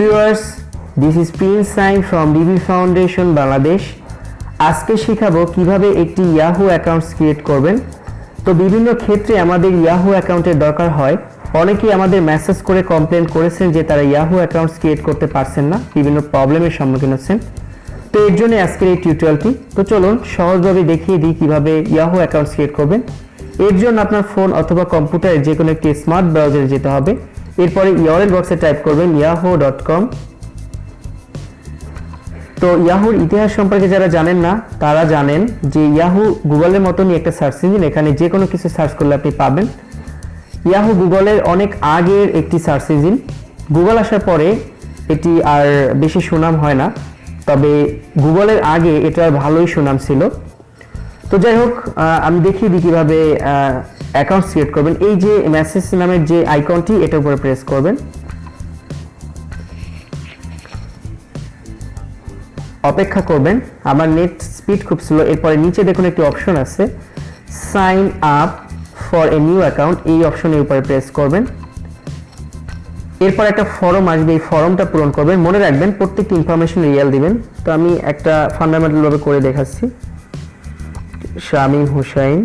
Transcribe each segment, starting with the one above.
Viewers this is Prince Sain from DB foundation Bangladesh আজকে শেখাবো কীভাবে একটি ইয়াহু অ্যাকাউন্টস ক্রিয়েট করবেন। তো বিভিন্ন ক্ষেত্রে আমাদের ইয়াহু অ্যাকাউন্টের দরকার হয়। অনেকেই আমাদের মেসেজ করে কমপ্লেন করেছেন যে তারা ইয়াহু অ্যাকাউন্টস ক্রিয়েট করতে পারছেন না, বিভিন্ন প্রবলেমের সম্মুখীন হচ্ছেন। তো এর জন্য আজকের এই টিউটোরিয়ালটি তো চলুন সহজভাবে দেখিয়ে দিই কীভাবে ইয়াহু অ্যাকাউন্টস ক্রিয়েট করবেন। এর জন্য আপনার ফোন অথবা কম্পিউটারে যে কোনো একটি স্মার্ট ব্রাউজারে যেতে হবে। এরপরে ইউআরএল বক্সে টাইপ করবেন ইয়াহু ডট কম তো ইয়াহুর ইতিহাস সম্পর্কে যারা জানেন না, তারা জানেন যে ইয়াহু গুগলের মতনই একটা সার্চ ইঞ্জিন এখানে যে কোনো কিছু সার্চ করলে আপনি পাবেন। ইয়াহু গুগলের অনেক আগের একটি সার্চ ইঞ্জিন গুগল আসার পরে এটি আর বেশি সুনাম হয় না, তবে গুগলের আগে এটার ভালোই সুনাম ছিল। তো যাই হোক আমি দেখিয়ে দিই কীভাবে অ্যাকাউন্ট ক্রিয়েট করবেন। এই যে মেসেজ নামের যে আইকনটি এটার উপরে প্রেস করবেন। অপেক্ষা করবেন। আমার নেট স্পিড খুব স্লো এরপরে নিচে দেখুন একটি অপশন আছে। Sign up for a new account এই অপশনের উপরে প্রেস করবেন। এরপর একটা ফর্ম আসবে। এই ফর্মটা পূরণ করবেন। মনে রাখবেন, প্রত্যেকটি ইনফরমেশন রিয়েল দিবেন। তো আমি একটা ফান্ডামেন্টাল ভাবে করে দেখাচ্ছি। শামীম হুসাইন।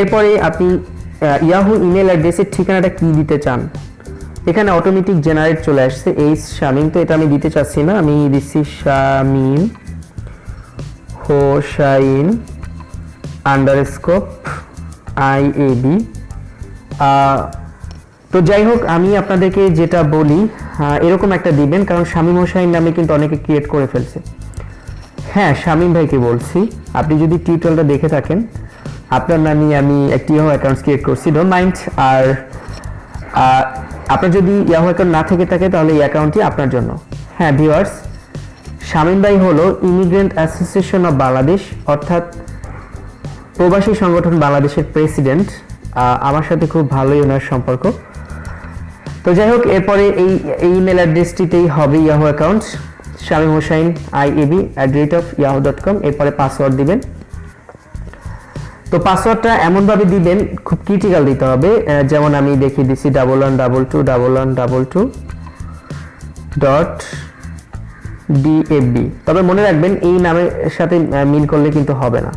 এরপরে আপনি ইয়াহু ইমেল অ্যাড্রেসের ঠিকানাটা কি দিতে চান? এখানে অটোমেটিক জেনারেট চলে আসছে। এইচ শামিম তো এটা আমি দিতে চাচ্ছি না। আমি দিচ্ছি Shamim Hossain underscore I A B তো যাই হোক, আমি আপনাদেরকে যেটা বলি এরকম একটা দিবেন, কারণ শামীম হোসাইন নামে কিন্তু অনেকে ক্রিয়েট করে ফেলছে। হ্যাঁ শামীম ভাইকে বলছি। আপনি যদি টিউটোরিয়ালটা দেখে থাকেন আপনার নামে আমি একটি ইয়াহু অ্যাকাউন্ট ক্রিয়েট করছি ডোন্ট মাইন্ড আর আপনার যদি ইয়াহু অ্যাকাউন্ট না থেকে থাকে, তাহলে এই অ্যাকাউন্টটি আপনার জন্য। হ্যাঁ ভিউয়ার্স শামীম ভাই হলো ইমিগ্রেন্ট অ্যাসোসিয়েশন অফ বাংলাদেশ অর্থাৎ প্রবাসী সংগঠন বাংলাদেশের প্রেসিডেন্ট আমার সাথে খুব ভালোই ওনার সম্পর্ক। তো যাই হোক, এরপরে এই এই ইমেল অ্যাড্রেসটিতেই হবে Yahoo account Shamim Hossain I AB at rate of Yahoo dot com এরপরে পাসওয়ার্ড দিবেন। তো পাসওয়ার্ডটা এমনভাবে দিবেন, খুব ক্রিটিক্যাল দিতে হবে। যেমন আমি দেখিয়ে দিচ্ছি double one double two double one double two dot DFB তবে মনে রাখবেন, এই নামের সাথে মিল করলে কিন্তু হবে না।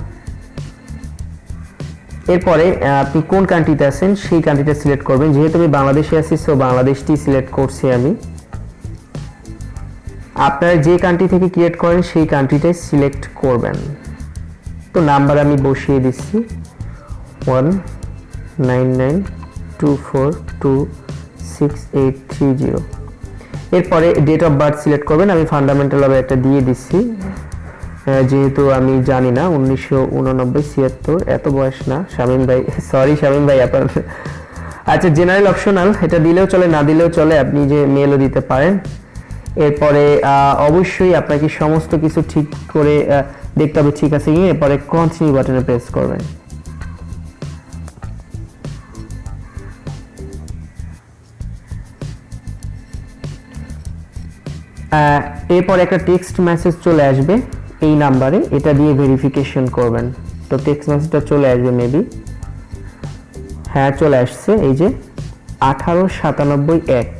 এরপরে আপনি কোন কান্ট্রিতে আছেন, সেই কান্ট্রিটা সিলেক্ট করবেন। যেহেতু আমি বাংলাদেশে আছি সো বাংলাদেশটি সিলেক্ট করছি আমি। আপনারা যে কান্ট্রি থেকে ক্রিয়েট করেন, সেই কান্ট্রিটাই সিলেক্ট করবেন। তো নাম্বার আমি বসিয়ে দিচ্ছি। One nine nine two four two six eight three zero. এরপরে ডেট অফ বার্থ সিলেক্ট করবেন, আমি ফান্ডামেন্টালভাবে একটা দিয়ে দিচ্ছি। যেহেতু আমি জানি না, উনিশশো উননব্বই ছিয়াত্তর, এত বয়স না। শামীম ভাই সরি শামীম ভাই, আপনার আচ্ছা জেনারেল অপশনাল এটা দিলেও চলে, না দিলেও চলে, আপনি যে মেলও দিতে পারেন। এরপরে অবশ্যই আপনাকে সমস্ত কিছু ঠিক করে দেখতে হবে ঠিক আছে কি এরপরে কন্টিনিউ বাটনে প্রেস করবেন। এরপর একটা টেক্সট মেসেজ চলে আসবে এই নাম্বারে এটা দিয়ে ভেরিফিকেশন করবেন। তো টেক্সট মেসেজটা চলে আসবে মেবি হ্যাঁ চলে আসছে, এই যে আঠারো সাতানব্বই এক।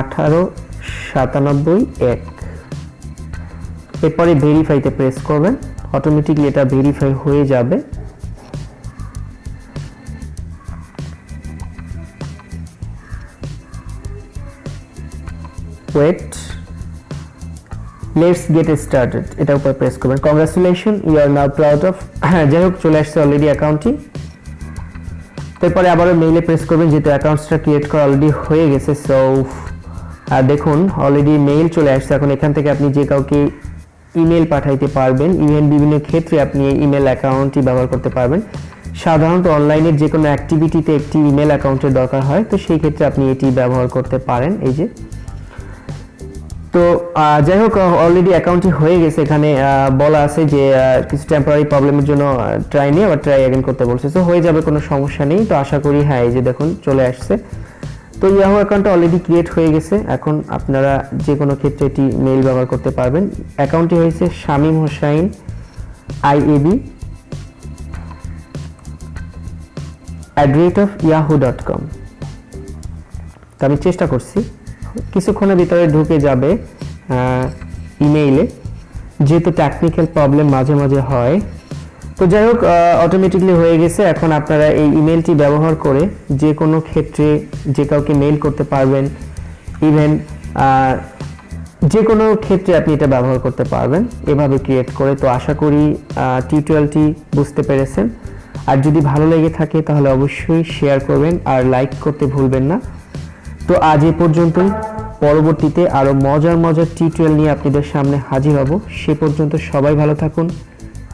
আঠারো সাতানব্বই এক। এরপরে ভেরিফাইতে প্রেস করবেন। অটোমেটিকলি এটা ভেরিফাই হয়ে যাবে। ওয়েট লেটস গেট স্টার্টেড এটার উপর প্রেস করবেন। Congratulation you are now proud of যাই হোক, চলে আসছে অলরেডি অ্যাকাউন্টটি তারপরে আবারও মেইলে প্রেস করবেন, যেহেতু অ্যাকাউন্টসটা ক্রিয়েট করা অলরেডি হয়ে গেছে সো দেখুন অলরেডি মেইল চলে আসছে। এখন এখান থেকে আপনি যে কাউকে ইমেল পাঠাইতে পারবেন। ইভেন বিভিন্ন ক্ষেত্রে আপনি এই ইমেল অ্যাকাউন্টটি ব্যবহার করতে পারবেন। সাধারণত অনলাইনের যে কোনো অ্যাক্টিভিটিতে একটি ইমেল অ্যাকাউন্টের দরকার হয়, তো সেই ক্ষেত্রে আপনি এটি ব্যবহার করতে পারেন। এই যে। তো যাই হোক অলরেডি অ্যাকাউন্টটি হয়ে গেছে। এখানে বলা আছে যে কিছু টেম্পোরারি প্রবলেমের জন্য ট্রাই নিয়ে আবার ট্রাই অ্যাগেন করতে বলছে। তো হয়ে যাবে, কোনো সমস্যা নেই। তো আশা করি হ্যাঁ এই যে দেখুন, চলে আসছে। তো ইয়াহু অ্যাকাউন্টটা অলরেডি ক্রিয়েট হয়ে গেছে। এখন আপনারা যে কোনো ক্ষেত্রে এটি মেইল ব্যবহার করতে পারবেন। অ্যাকাউন্টটি হয়েছে Shamim Hossain IAB at rate of Yahoo dot com তো আমি চেষ্টা করছি। কিছুক্ষণের ভিতরে ঢুকে যাবে ইমেইলে যেহেতু টেকনিক্যাল প্রবলেম মাঝে মাঝে হয় তো যাই হোক অটোমেটিকলি হয়ে গেছে। এখন আপনারা এই ইমেলটি ব্যবহার করে যে কোনো ক্ষেত্রে যে কাউকে মেইল করতে পারবেন ইভেন যে কোনো ক্ষেত্রে আপনি এটা ব্যবহার করতে পারবেন, এভাবে ক্রিয়েট করে। তো আশা করি টিউটোরিয়ালটি বুঝতে পেরেছেন। আর যদি ভালো লেগে থাকে, তাহলে অবশ্যই শেয়ার করবেন আর লাইক করতে ভুলবেন না। তো আজ এ পর্যন্তই। পরবর্তীতে আরও মজার মজার টিউটোরিয়াল নিয়ে আপনাদের সামনে হাজির হব। সে পর্যন্ত সবাই ভালো থাকুন।